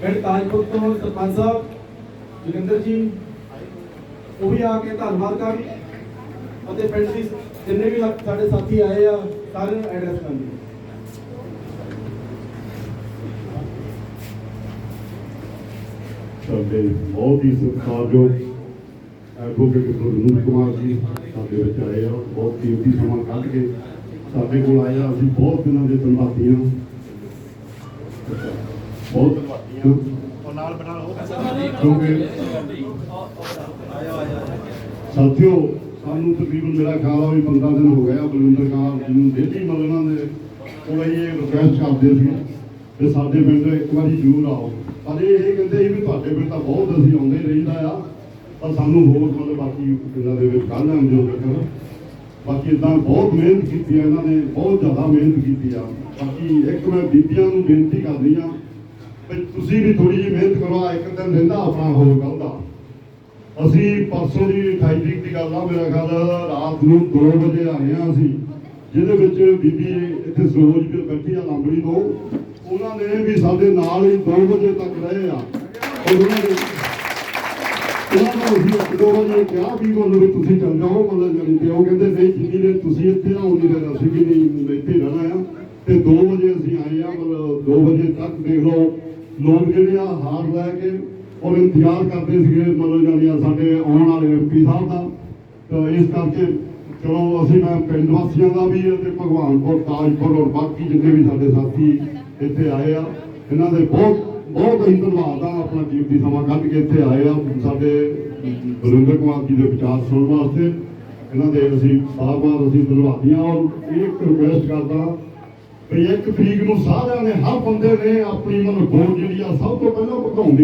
ਪਿੰਡ ਤਾਜਪੁਰ ਤੋਂ ਸਰਪੰਚ ਸਾਹਿਬ, ਜੋਗਿੰਦਰ ਜੀ, ਉਹ ਵੀ ਆ ਕੇ ਧੰਨਵਾਦ ਕਰਨ ਅਤੇ ਪਿੰਡ ਦੀ ਜਿੰਨੇ ਵੀ ਸਾਡੇ ਸਾਥੀ ਆਏ ਆ, ਸਾਰਿਆਂ ਨੂੰ ਐਡਰੈਸ ਕਰਨ ਜੀ ਸਾਡੇ ਬਹੁਤ ਹੀ ਸਤਿਕਾਰਯੋਗ ਐਡਵੋਕੇਟ ਗੁਰਨੂਰ ਕੁਮਾਰ ਜੀ ਸਾਡੇ ਵਿੱਚ ਆਏ ਆ। ਬਹੁਤ ਕੀਮਤੀ ਸਮਾਂ ਕੱਢ ਕੇ ਸਾਡੇ ਕੋਲ ਆਏ ਆ। ਅਸੀਂ ਬਹੁਤ ਦਿਨਾਂ ਦੇ ਧੰਨਵਾਦੀ ਹਾਂ ਬਹੁਤ ਧੰਨਵਾਦੀ ਹਾਂ। ਉਹ ਨਾਲ ਬਣਾ ਲਓ। ਕਿਉਂਕਿ ਸਾਥੀਓ ਸਾਨੂੰ ਤਕਰੀਬਨ ਮੇਰਾ ਖਿਆਲ ਆ ਵੀ 15 ਦਿਨ ਹੋ ਗਏ ਆ ਬਲਵਿੰਦਰ ਕੌਰ ਜੀ ਨੂੰ ਡੇਲੀ ਮਲਣਾ ਦੇ ਕੋਲ ਇਹ ਰਿਕੁਐਸਟ ਕਰਦੇ ਸੀ। ਕਿ ਸਾਡੇ ਪਿੰਡ ਇੱਕ ਵਾਰੀ ਜ਼ਰੂਰ ਆਓ। ਪਰ ਇਹ ਕਹਿੰਦੇ ਸੀ ਵੀ ਤੁਹਾਡੇ ਪਿੰਡ ਤਾਂ ਬਹੁਤ ਅਸੀਂ ਆਉਂਦੇ ਰਹੀਦਾ ਆ। ਪਰ ਸਾਨੂੰ ਹੋਰ ਮਤਲਬ ਬਾਕੀ ਪਿੰਡਾਂ ਦੇ ਵਿੱਚ ਕੱਲ੍ਹ ਆਉਂਦੇ ਹੋ ਕਰ ਬਾਕੀ ਇਦਾਂ ਬਹੁਤ ਮਿਹਨਤ ਕੀਤੀ ਆ ਇਹਨਾਂ ਨੇ ਬਹੁਤ ਜ਼ਿਆਦਾ ਮਿਹਨਤ ਕੀਤੀ ਆ। ਬਾਕੀ ਇੱਕ ਮੈਂ ਬੀਬੀਆਂ ਨੂੰ ਬੇਨਤੀ ਕਰਦੀ ਆ ਵੀ ਤੁਸੀਂ ਵੀ ਥੋੜੀ ਜਿਹੀ ਮਿਹਨਤ ਕਰੋ, ਆਹ ਇੱਕ ਦਿਨ ਰਹਿੰਦਾ ਆਪਣਾ, ਹੋ ਕੱਲ੍ਹ ਦਾ। ਅਸੀਂ ਪਰਸੋਂ ਦੀ 28 ਤਰੀਕ ਦੀ ਗੱਲ ਆ, ਮੇਰਾ ਖਿਆਲ ਰਾਤ ਨੂੰ 2 ਵਜੇ ਆਏ ਆ ਅਸੀਂ। ਜਿਹਦੇ ਵਿੱਚ ਬੀਬੀ ਇੱਥੇ ਸਰੋਜ ਵੀ ਬੈਠੀ ਆ, ਲੰਬੜੀ ਤੋਂ। ਉਹਨਾਂ ਨੇ ਵੀ ਸਾਡੇ ਨਾਲ ਹੀ 2 ਵਜੇ ਤੱਕ ਰਹੇ ਆ। ਉਹਨਾਂ ਨੇ ਉਹਨਾਂ ਨੂੰ ਅਸੀਂ ਇੱਕ ਵਜੇ ਕਿਹਾ ਵੀ ਮਤਲਬ ਵੀ ਤੁਸੀਂ ਚੱਲ ਜਾਓ, ਮਤਲਬ ਜਾਣੀ ਤੇ ਉਹ ਕਹਿੰਦੇ, ਨਹੀਂ ਜਿੰਨੀ ਦੇਰ ਤੁਸੀਂ ਇੱਥੇ ਆ ਉਨੀ ਦੇਰ ਅਸੀਂ ਵੀ ਨਹੀਂ, ਇੱਥੇ ਰਹਿਣਾ ਆ। ਤੇ 2 ਵਜੇ ਅਸੀਂ ਆਏ ਆ, ਮਤਲਬ 2 ਵਜੇ ਤੱਕ ਦੇਖ ਲਓ ਲੋਕ ਜਿਹੜੇ ਆ ਹਾਰ ਲੈ ਕੇ ਔਰ ਇੰਤਜ਼ਾਰ ਕਰਦੇ ਸੀਗੇ, ਮਤਲਬ ਜਾਣੀ ਸਾਡੇ ਆਉਣ ਵਾਲੇ ਐਮਪੀ ਸਾਹਿਬ ਦਾ। ਤਾਂ ਇਸ ਕਰਕੇ ਚਲੋ ਅਸੀਂ ਮੈਂ ਪਿੰਡ ਵਾਸੀਆਂ ਦਾ ਵੀ ਤੇ ਭਗਵਾਨਪੁਰ, ਤਾਜਪੁਰ ਔਰ ਬਾਕੀ ਜਿੰਨੇ ਵੀ ਸਾਡੇ ਸਾਥੀ ਇੱਥੇ ਆਏ ਆ, ਇਹਨਾਂ ਦੇ ਬਹੁਤ ਬਹੁਤ ਅਸੀਂ ਧੰਨਵਾਦ ਆ ਆਪਣਾ ਕੀਮਤੀ ਸਮਾਂ ਕੱਢ ਕੇ ਇੱਥੇ ਆਏ ਆ। ਸਾਡੇ ਬਰਿੰਦਰ ਕੁਮਾਰ ਜੀ ਦੇ ਵਿਚਾਰ ਸੁਣਨ ਵਾਸਤੇ। ਇਹਨਾਂ ਦੇ ਅਸੀਂ ਬਾਰ-ਬਾਰ ਅਸੀਂ ਧੰਨਵਾਦੀ ਹਾਂ ਔਰ ਇੱਕ ਰਿਕੁਐਸਟ ਕਰਦਾ ਵੀ ਇੱਕ ਤਰੀਕ ਨੂੰ ਸਾਰਿਆਂ ਨੇ ਹਰ ਬੰਦੇ ਨੇ ਆਪਣੀ ਮਨ ਗੋਲ ਜਿਹੜੀ ਆ ਸਭ ਤੋਂ ਪਹਿਲਾਂ ਭਗਾਉਣ ਦੀ